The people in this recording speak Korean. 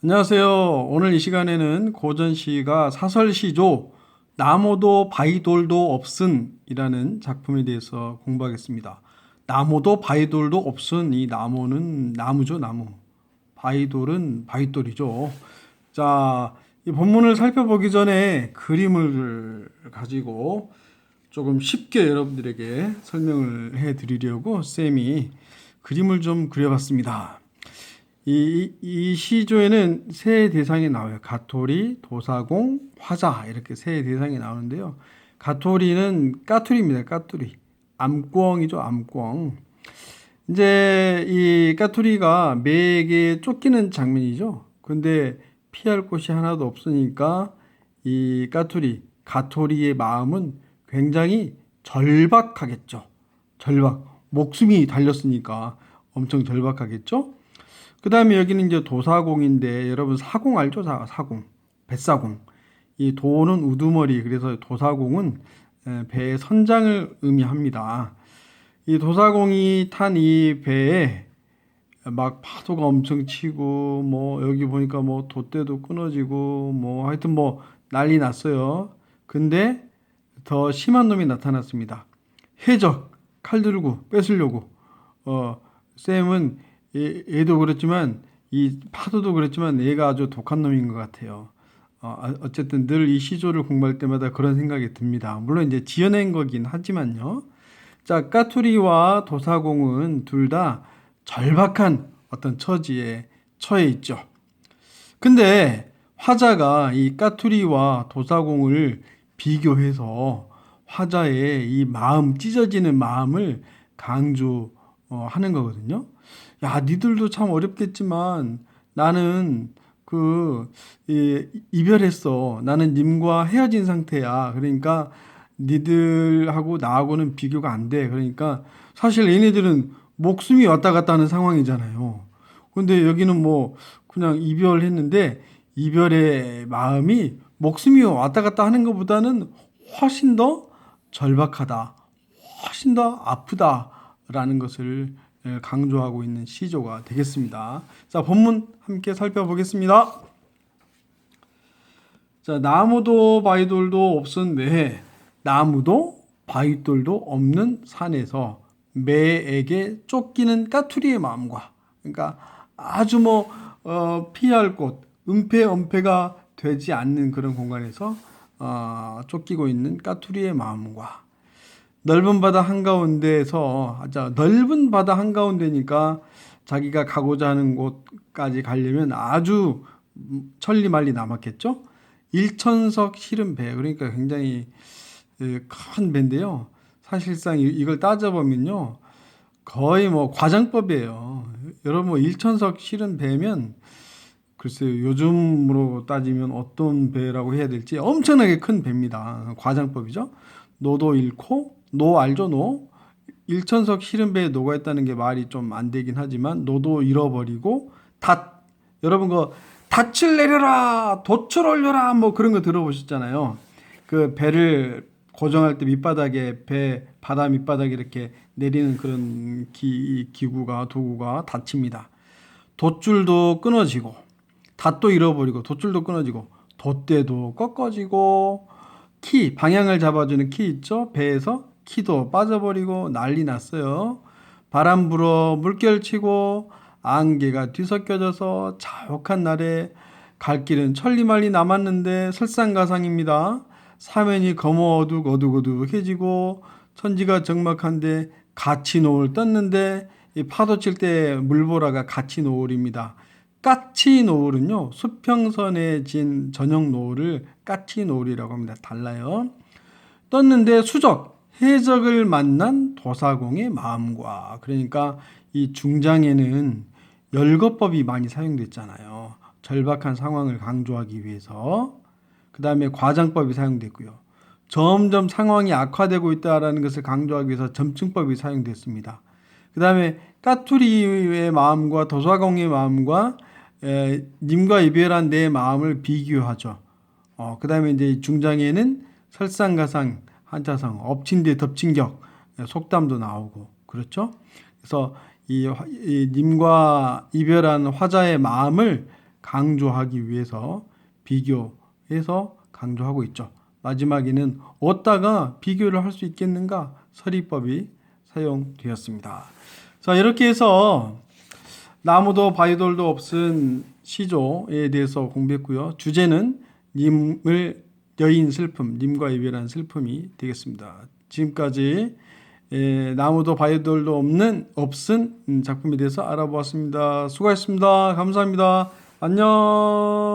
안녕하세요. 오늘 이 시간에는 고전 시가 사설시조 나무도 바위돌도 없은이라는 작품에 대해서 공부하겠습니다. 나무도 바위돌도 없은 이 나무는 나무죠, 나무. 바위돌은 바위돌이죠. 자, 이 본문을 살펴보기 전에 그림을 가지고 조금 쉽게 여러분들에게 설명을 해 드리려고 쌤이 그림을 좀 그려봤습니다. 이, 이 시조에는 세 대상이 나와요. 가토리, 도사공, 화자 이렇게 세 대상이 나오는데요. 가토리는 까투리입니다. 까투리. 암꿩이죠. 암꿩. 이제 이 까투리가 매에게 쫓기는 장면이죠. 근데 피할 곳이 하나도 없으니까 이 까투리, 가토리의 마음은 굉장히 절박하겠죠. 절박. 목숨이 달렸으니까 엄청 절박하겠죠. 그 다음에 여기는 이제 도사공인데 여러분 사공 알죠? 사, 사공. 뱃사공. 이 도는 우두머리 그래서 도사공은 에, 배의 선장을 의미합니다. 이 도사공이 탄 이 배에 막 파도가 엄청 치고 뭐 여기 보니까 뭐 돛대도 끊어지고 뭐 하여튼 뭐 난리 났어요. 근데 더 심한 놈이 나타났습니다. 해적 칼 들고 뺏으려고 어 쌤은 얘- 얘도 그렇지만 이 파도도 그렇지만 얘가 아주 독한 놈인 것 같아요. 어, 아- 어쨌든 늘 이 시조를 공부할 때마다 그런 생각이 듭니다. 물론 이제 지어낸 거긴 하지만요. 자, 까투리와 도사공은 둘 다 절박한 어떤 처지에 처해 있죠. 근데 화자가 이 까투리와 도사공을 비교해서 화자의 이 마음 찢어지는 마음을 강조 하는 거거든요. 야, 니들도 참 어렵겠지만 나는 그 이, 이별했어. 나는 님과 헤어진 상태야. 그러니까 니들하고 나하고는 비교가 안 돼. 그러니까 사실 얘네들은 목숨이 왔다 갔다 하는 상황이잖아요. 근데 여기는 뭐 그냥 이별했는데 이별의 마음이 목숨이 왔다 갔다 하는 것보다는 훨씬 더 절박하다. 훨씬 더 아프다 라는 것을 예, 강조하고 있는 시조가 되겠습니다. 자, 본문 함께 살펴보겠습니다. 자, 나무도 바위돌도 없은 매해 나무도 바위돌도 없는 산에서 매에게 쫓기는 까투리의 마음과 그러니까 아주 뭐 어, 피할 곳 은폐 은폐가 되지 않는 그런 공간에서 어, 쫓기고 있는 까투리의 마음과 넓은 바다 한가운데에서 자 넓은 바다 한가운데니까 자기가 가고자 하는 곳까지 가려면 아주 천리 말리 남았겠죠. 일천석 실은 배 그러니까 굉장히 예, 큰 배인데요. 사실상 이- 이걸 따져보면요 거의 뭐 과장법이에요. 여러분 뭐 일천석 실은 배면 글쎄요 요즘으로 따지면 어떤 배라고 해야 될지 엄청나게 큰 배입니다. 과장법이죠. 노도 잃고 노 알죠 노 일천석 실은 배에 노가 있다는 게 말이 좀 안 되긴 하지만 노도 잃어버리고 닷 여러분 그 닻을 내려라 돛을 올려라 뭐 그런 거 들어보셨잖아요. 그 배를 고정할 때 밑바닥에 배 바다 밑바닥에 이렇게 내리는 그런 기, 기구가 도구가 닫힙니다. 돛줄도 끊어지고 닷도 잃어버리고 돛줄도 끊어지고 돛대도 꺾어지고 키 방향을 잡아주는 키 있죠 배에서 키도 빠져버리고 난리 났어요 바람 불어 물결치고 안개가 뒤섞여져서 자욱한 날에 갈 길은 천리말리 남았는데 설상가상입니다 사면이 검어 어둑 어둑 어둑해지고 천지가 적막한데 가치 노을 떴는데 이 파도 칠 때 물보라가 가치 노을입니다. 까치 노을은요 수평선에 진 저녁 노을을 까치 노을이라고 합니다. 달라요. 떴는데 수적 해적을 만난 도사공의 마음과 그러니까 이 중장에는 열거법이 많이 사용됐잖아요. 절박한 상황을 강조하기 위해서 그 다음에 과장법이 사용됐고요. 점점 상황이 악화되고 있다라는 것을 강조하기 위해서 점층법이 사용됐습니다. 그 다음에 까투리의 마음과 도사공의 마음과 에, 님과 이별한 내 마음을 비교하죠. 어, 그 다음에 이제 중장에는 설상가상, 한자상, 엎친 데 덮친 격, 에, 속담도 나오고, 그렇죠? 그래서 이, 화- 이 님과 이별한 화자의 마음을 강조하기 위해서 비교해서 강조하고 있죠. 마지막에는 어디다가 비교를 할 수 있겠는가 서리법이 사용되었습니다. 자 이렇게 해서 나무도 바위돌도 없은 시조에 대해서 공부했고요. 주제는 님을 여인 슬픔, 님과 이별한 슬픔이 되겠습니다. 지금까지 에, 나무도 바위돌도 없는 없은 음, 작품에 대해서 알아보았습니다. 수고하셨습니다. 감사합니다. 안녕.